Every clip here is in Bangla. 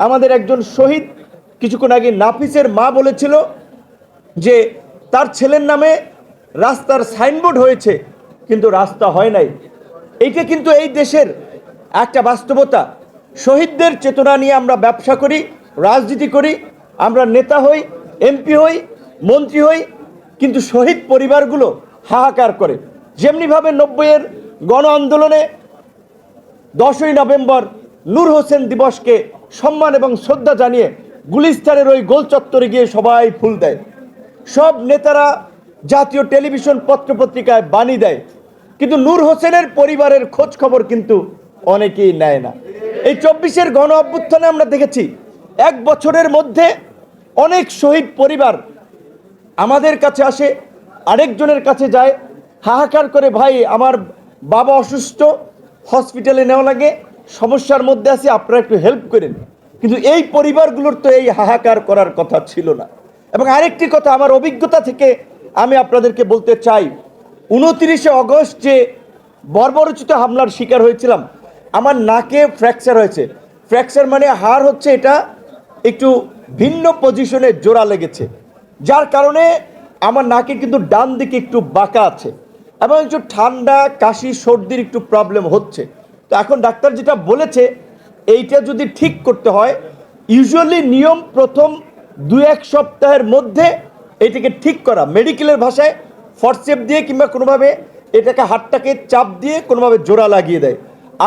আমাদের একজন শহীদ কিছুক্ষণ আগে নাফিসের মা বলেছিল যে তার ছেলের নামে রাস্তার সাইনবোর্ড হয়েছে, কিন্তু রাস্তা হয় নাই। এইটা কিন্তু এই দেশের একটা বাস্তবতা। শহীদদের চেতনা নিয়ে আমরা ব্যবসা করি, রাজনীতি করি, আমরা নেতা হই, এমপি হই, মন্ত্রী হই, কিন্তু শহীদ পরিবারগুলো হাহাকার করে। যেমনিভাবে নব্বইয়ের গণ আন্দোলনে দশই নভেম্বর নূর হোসেন দিবসকে সম্মান এবং শ্রদ্ধা জানিয়ে গুলিস্তানের ওই গোল চত্বরে গিয়ে সবাই ফুল দেয়। সব নেতারা জাতীয় টেলিভিশন পত্রপত্রিকায় বাণী দেয়। কিন্তু নূর হোসেনের পরিবারের খোঁজ খবর কিন্তু অনেকেই নেয় না। এই চব্বিশের গণ অভ্যুত্থানে আমরা দেখেছি, এক বছরের মধ্যে অনেক শহীদ পরিবার আমাদের কাছে আসে, আরেকজনের কাছে যায়, হাহাকার করে, ভাই, আমার বাবা অসুস্থ, হসপিটালে নেওয়া লাগে। সমস্যার মধ্যে আছি, আপনারা একটু হেল্প করেন কিন্তু এই পরিবারগুলোর তো এই হাহাকার করার কথা ছিল না। এবং আরেকটি কথা, আমার অভিজ্ঞতা থেকে আমি আপনাদেরকে বলতে চাই, উনতিরিশে অগস্ট যে বর্বরচিত হামলার শিকার হয়েছিলাম, আমার নাকে ফ্র্যাকচার হয়েছে। ফ্র্যাকচার মানে হাড় হচ্ছে এটা একটু ভিন্ন পজিশনে জোড়া লেগেছে। যার কারণে আমার নাকে কিন্তু ডান দিকে একটু বাঁকা আছে এবং একটু ঠান্ডা, কাশি, সর্দির একটু প্রবলেম হচ্ছে। তো এখন ডাক্তার যেটা বলেছে, এইটা যদি ঠিক করতে হয় ইউজুয়ালি নিয়ম প্রথম দু এক সপ্তাহের মধ্যে এটাকে ঠিক করা। মেডিকেলের ভাষায় ফরসেপ দিয়ে কিংবা কোনোভাবে এটাকে হাতটাকে চাপ দিয়ে কোনোভাবে জোড়া লাগিয়ে দেয়।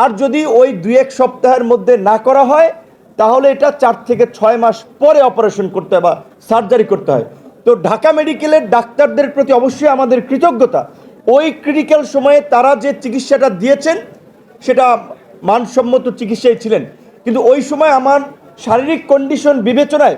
আর যদি ওই দুই এক সপ্তাহের মধ্যে না করা হয়, তাহলে এটা চার থেকে ছয় মাস পরে অপারেশন করতে হয় বা সার্জারি করতে হয়। তো ঢাকা মেডিকেলের ডাক্তারদের প্রতি অবশ্যই আমাদের কৃতজ্ঞতা। ওই ক্রিটিক্যাল সময়ে তারা যে চিকিৎসাটা দিয়েছেন সেটা মানসম্মত চিকিৎসায় ছিলেন। কিন্তু ওই সময় আমার শারীরিক কন্ডিশন বিবেচনায়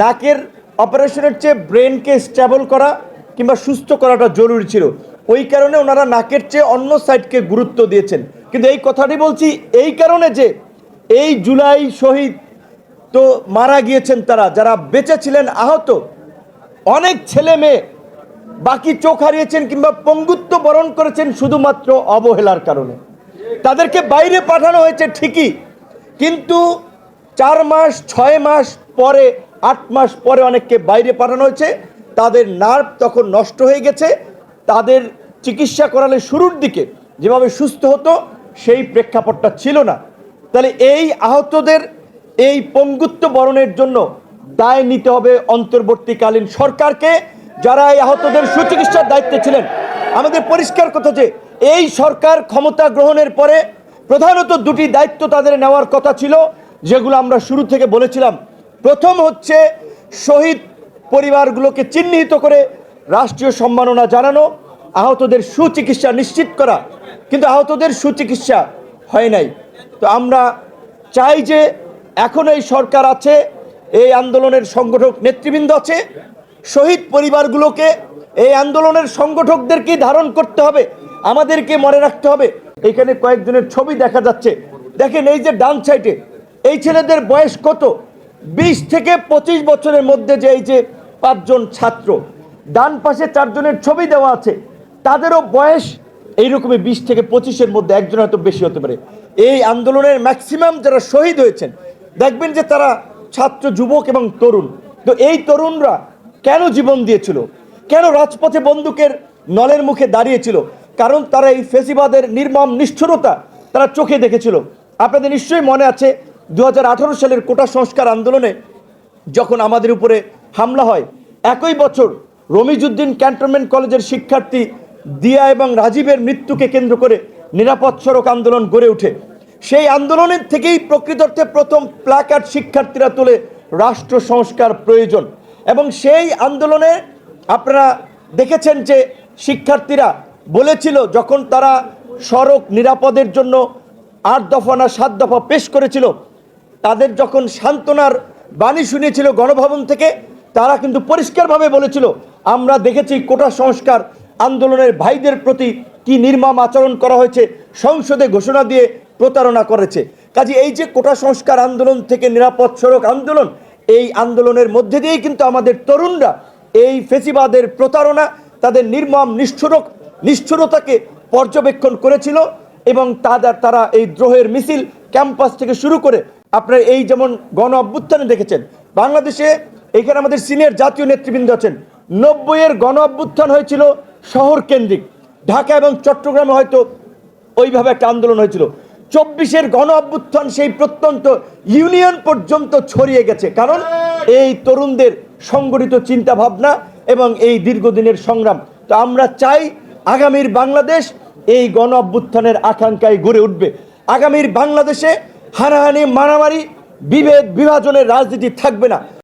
নাকের অপারেশনের চেয়ে ব্রেনকে স্টেবল করা কিংবা সুস্থ করাটা জরুরি ছিল। ওই কারণে ওনারা নাকের চেয়ে অন্য সাইডকে গুরুত্ব দিয়েছেন। কিন্তু এই কথাটি বলছি এই কারণে যে এই জুলাই শহীদ তো মারা গিয়েছেন তারা, যারা বেঁচে ছিলেন আহত, অনেক ছেলে মেয়ে বাকি চোখ হারিয়েছেন কিংবা পঙ্গুত্ব বরণ করেছেন শুধুমাত্র অবহেলার কারণে। তাদেরকে বাইরে পাঠানো হয়েছে ঠিকই, কিন্তু চার মাস, ছয় মাস পরে, আট মাস পরে অনেককে বাইরে পাঠানো হয়েছে। তাদের নার্ভ তখন নষ্ট হয়ে গেছে। তাদের চিকিৎসা করালে শুরুর দিকে যেভাবে সুস্থ হতো, সেই প্রেক্ষাপটটা ছিল না। তাহলে এই আহতদের এই পঙ্গুত্ব বরণের জন্য দায় নিতে হবে অন্তর্বর্তীকালীন সরকারকে। যারা এই আহতদের সুচিকিৎসার দায়িত্বে ছিলেন, আমাদের পরিষ্কার কথা যে এই সরকার ক্ষমতা গ্রহণের পরে প্রধানত দুটি দায়িত্ব তাদের নেওয়ার কথা ছিল, যেগুলো আমরা শুরু থেকে বলেছিলাম। প্রথম হচ্ছে শহীদ পরিবারগুলোকে চিহ্নিত করে রাষ্ট্রীয় সম্মাননা জানানো, আহতদের সুচিকিৎসা নিশ্চিত করা। কিন্তু আহতদের সুচিকিৎসা হয় নাই। তো আমরা চাই যে এখন এই সরকার আছে, এই আন্দোলনের সংগঠক নেতৃবৃন্দ আছে, শহীদ পরিবারগুলোকে এই আন্দোলনের সংগঠকদেরকে ধারণ করতে হবে। আমাদেরকে মনে রাখতে হবে। এখানে কয়েকজনের ছবি দেখা যাচ্ছে। দেখেন এই যে ডান সাইডে, এই ছেলেদের বয়স কত? বিশ থেকে পঁচিশ বছরের মধ্যে যে এই যে পাঁচজন ছাত্র, ডান পাশে চারজনের ছবি দেওয়া আছে। তাদেরও বয়স এইরকমই বিশ থেকে পঁচিশের মধ্যে, একজন হয়তো বেশি হতে পারে। এই আন্দোলনের ম্যাক্সিমাম যারা শহীদ হয়েছেন, দেখবেন যে তারা ছাত্র, যুবক এবং তরুণ। তো এই তরুণরা কেন জীবন দিয়েছিল? কেন রাজপথে বন্দুকের নলের মুখে দাঁড়িয়েছিল? কারণ তারা এই ফেসিবাদের নির্মম নিষ্ঠুরতা তারা চোখে দেখেছিল। আপনাদের নিশ্চয়ই মনে আছে দু হাজার আঠারো সালের কোটা সংস্কার আন্দোলনে যখন আমাদের উপরে হামলা হয়, একই বছর রমিজুদ্দিন ক্যান্টনমেন্ট কলেজের শিক্ষার্থী দিয়া এবং রাজীবের মৃত্যুকে কেন্দ্র করে নিরাপদ সড়ক আন্দোলন গড়ে ওঠে। সেই আন্দোলনের থেকেই প্রকৃত অর্থে প্রথম প্ল্যাকার্ড শিক্ষার্থীরা তোলে রাষ্ট্র সংস্কার প্রয়োজন। এবং সেই আন্দোলনে আপনারা দেখেছেন যে শিক্ষার্থীরা বলেছিল যখন তারা সড়ক নিরাপদের জন্য আট দফা না সাত দফা পেশ করেছিল, তাদের যখন সান্ত্বনার বাণী শুনিয়েছিল গণভবন থেকে, তারা কিন্তু পরিষ্কারভাবে বলেছিল, আমরা দেখেছি কোটা সংস্কার আন্দোলনের ভাইদের প্রতি কি নির্মম আচরণ করা হয়েছে, সংসদে ঘোষণা দিয়ে প্রতারণা করেছে। কাজে এই যে কোটা সংস্কার আন্দোলন থেকে নিরাপদ সড়ক আন্দোলন, এই আন্দোলনের মধ্যে দিয়েই কিন্তু আমাদের তরুণরা এই ফেসিবাদের প্রতারণা, তাদের নির্মম নিষ্ঠুরক নিষ্ঠুরতাকে পর্যবেক্ষণ করেছিল এবং তাদের তারা এই দ্রোহের মিছিল ক্যাম্পাস থেকে শুরু করে আপনার এই যেমন গণ অভ্যুত্থানে দেখেছেন, বাংলাদেশে এখানে আমাদের সিনিয়র জাতীয় নেতৃবৃন্দ আছেন। নব্বইয়ের গণ অভ্যুত্থান হয়েছিল শহর কেন্দ্রিক। ঢাকা এবং চট্টগ্রামে হয়তো ওইভাবে একটা আন্দোলন হয়েছিল। চব্বিশের গণ অভ্যুত্থান সেই প্রত্যন্ত ইউনিয়ন পর্যন্ত ছড়িয়ে গেছে। কারণ এই তরুণদের সংগঠিত চিন্তা ভাবনা এবং এই দীর্ঘদিনের সংগ্রাম। তো আমরা চাই আগামীর বাংলাদেশ এই গণ অভ্যুত্থানের আকাঙ্ক্ষায় গড়ে উঠবে। আগামীর বাংলাদেশে হানাহানি, মারামারি, বিভেদ, বিভাজনের রাজনীতি থাকবে না।